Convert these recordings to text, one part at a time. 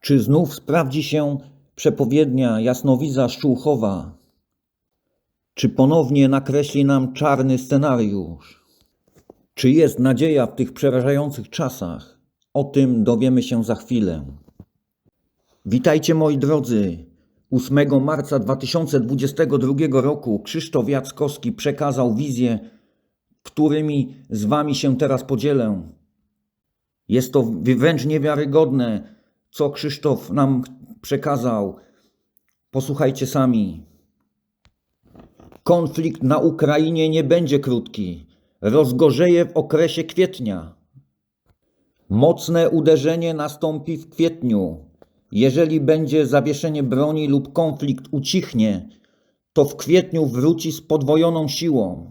Czy znów sprawdzi się przepowiednia jasnowidza Szczuchowa? Czy ponownie nakreśli nam czarny scenariusz? Czy jest nadzieja w tych przerażających czasach? O tym dowiemy się za chwilę. Witajcie moi drodzy. 8 marca 2022 roku Krzysztof Jackowski przekazał wizję, którymi z wami się teraz podzielę. Jest to wręcz niewiarygodne, co Krzysztof nam przekazał. Posłuchajcie sami. Konflikt na Ukrainie nie będzie krótki. Rozgorzeje w okresie kwietnia. Mocne uderzenie nastąpi w kwietniu. Jeżeli będzie zawieszenie broni lub konflikt ucichnie, to w kwietniu wróci z podwojoną siłą.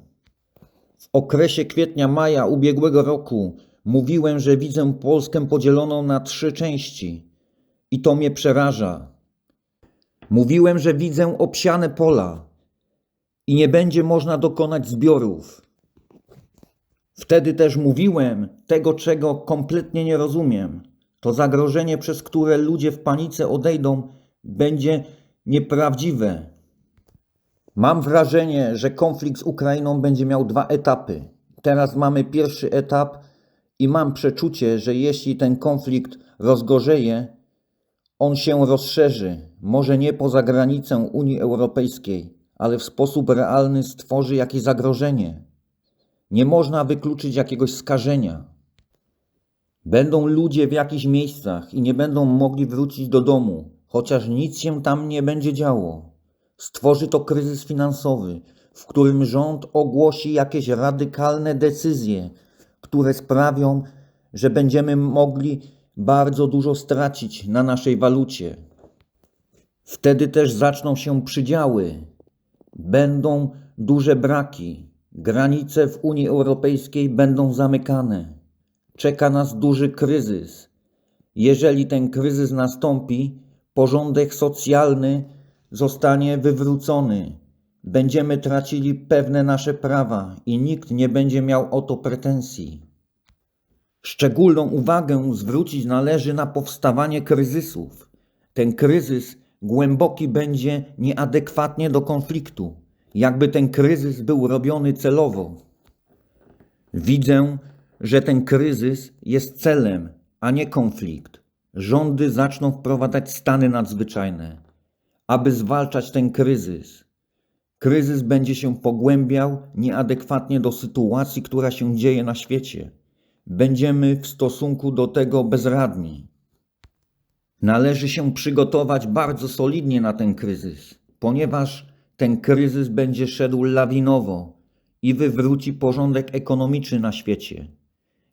W okresie kwietnia-maja ubiegłego roku mówiłem, że widzę Polskę podzieloną na trzy części i to mnie przeraża. Mówiłem, że widzę obsiane pola i nie będzie można dokonać zbiorów. Wtedy też mówiłem tego, czego kompletnie nie rozumiem. To zagrożenie, przez które ludzie w panice odejdą, będzie nieprawdziwe. Mam wrażenie, że konflikt z Ukrainą będzie miał dwa etapy. Teraz mamy pierwszy etap i mam przeczucie, że jeśli ten konflikt rozgorzeje, on się rozszerzy, może nie poza granicę Unii Europejskiej, ale w sposób realny stworzy jakieś zagrożenie. Nie można wykluczyć jakiegoś skażenia. Będą ludzie w jakichś miejscach i nie będą mogli wrócić do domu, chociaż nic się tam nie będzie działo. Stworzy to kryzys finansowy, w którym rząd ogłosi jakieś radykalne decyzje, które sprawią, że będziemy mogli bardzo dużo stracić na naszej walucie. Wtedy też zaczną się przydziały. Będą duże braki. Granice w Unii Europejskiej będą zamykane. Czeka nas duży kryzys. Jeżeli ten kryzys nastąpi, porządek socjalny zostanie wywrócony. Będziemy tracili pewne nasze prawa i nikt nie będzie miał o to pretensji. Szczególną uwagę zwrócić należy na powstawanie kryzysów. Ten kryzys głęboki będzie nieadekwatnie do konfliktu, jakby ten kryzys był robiony celowo. Widzę, że ten kryzys jest celem, a nie konflikt. Rządy zaczną wprowadzać stany nadzwyczajne, aby zwalczać ten kryzys. Kryzys będzie się pogłębiał nieadekwatnie do sytuacji, która się dzieje na świecie. Będziemy w stosunku do tego bezradni. Należy się przygotować bardzo solidnie na ten kryzys, ponieważ ten kryzys będzie szedł lawinowo i wywróci porządek ekonomiczny na świecie.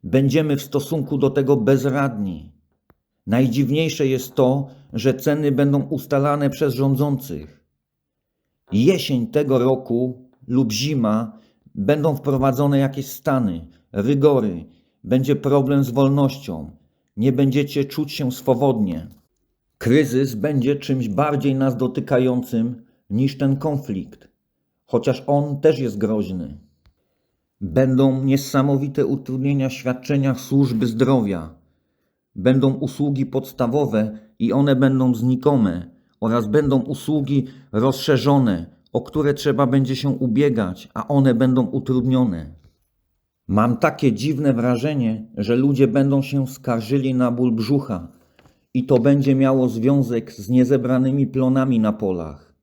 Będziemy w stosunku do tego bezradni. Najdziwniejsze jest to, że ceny będą ustalane przez rządzących. Jesień tego roku lub zima będą wprowadzone jakieś stany, rygory, będzie problem z wolnością, nie będziecie czuć się swobodnie. Kryzys będzie czymś bardziej nas dotykającym niż ten konflikt, chociaż on też jest groźny. Będą niesamowite utrudnienia w świadczeniach służby zdrowia. Będą usługi podstawowe i one będą znikome, oraz będą usługi rozszerzone, o które trzeba będzie się ubiegać, a one będą utrudnione. Mam takie dziwne wrażenie, że ludzie będą się skarżyli na ból brzucha i to będzie miało związek z niezebranymi plonami na polach.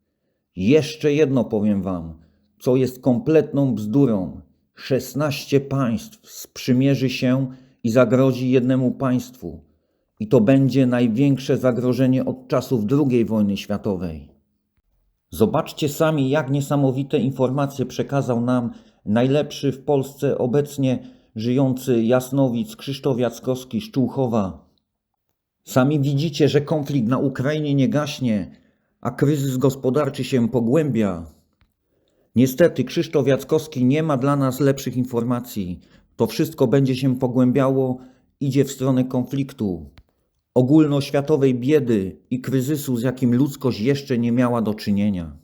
Jeszcze jedno powiem wam, co jest kompletną bzdurą. 16 państw sprzymierzy się i zagrozi jednemu państwu. I to będzie największe zagrożenie od czasów II wojny światowej. Zobaczcie sami, jak niesamowite informacje przekazał nam najlepszy w Polsce obecnie żyjący jasnowic Krzysztof Jackowski z. Sami widzicie, że konflikt na Ukrainie nie gaśnie, a kryzys gospodarczy się pogłębia. Niestety Krzysztof Jackowski nie ma dla nas lepszych informacji. To wszystko będzie się pogłębiało, idzie w stronę konfliktu, ogólnoświatowej biedy i kryzysu, z jakim ludzkość jeszcze nie miała do czynienia.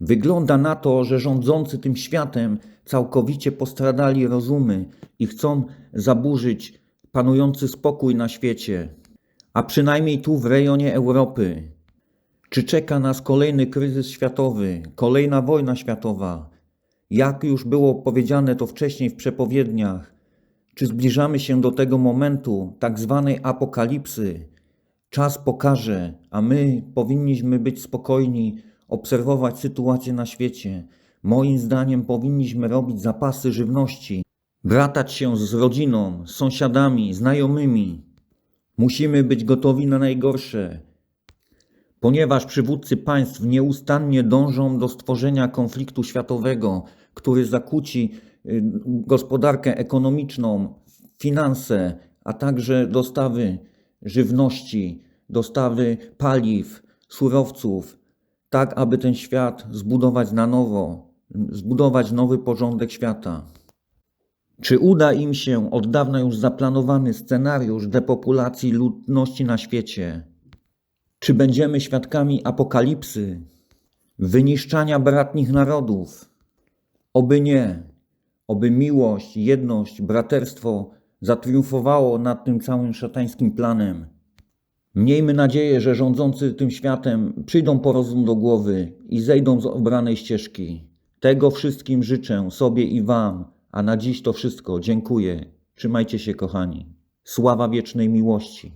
Wygląda na to, że rządzący tym światem całkowicie postradali rozumy i chcą zaburzyć panujący spokój na świecie. a przynajmniej tu w rejonie Europy. Czy czeka nas kolejny kryzys światowy, kolejna wojna światowa? Jak już było powiedziane to wcześniej w przepowiedniach, czy zbliżamy się do tego momentu tak zwanej apokalipsy? Czas pokaże, a my powinniśmy być spokojni, obserwować sytuację na świecie. Moim zdaniem powinniśmy robić zapasy żywności, bratać się z rodziną, z sąsiadami, znajomymi. Musimy być gotowi na najgorsze, ponieważ przywódcy państw nieustannie dążą do stworzenia konfliktu światowego, który zakłóci y, gospodarkę ekonomiczną, finanse, a także dostawy żywności, dostawy paliw, surowców, tak aby ten świat zbudować na nowo, zbudować nowy porządek świata. Czy uda im się od dawna już zaplanowany scenariusz depopulacji ludności na świecie? Czy będziemy świadkami apokalipsy, wyniszczania bratnich narodów? Oby nie. Oby miłość, jedność, braterstwo zatriumfowało nad tym całym szatańskim planem. Miejmy nadzieję, że rządzący tym światem przyjdą po rozum do głowy i zejdą z obranej ścieżki. Tego wszystkim życzę sobie i Wam, a na dziś to wszystko. Dziękuję. Trzymajcie się, kochani. Sława wiecznej miłości.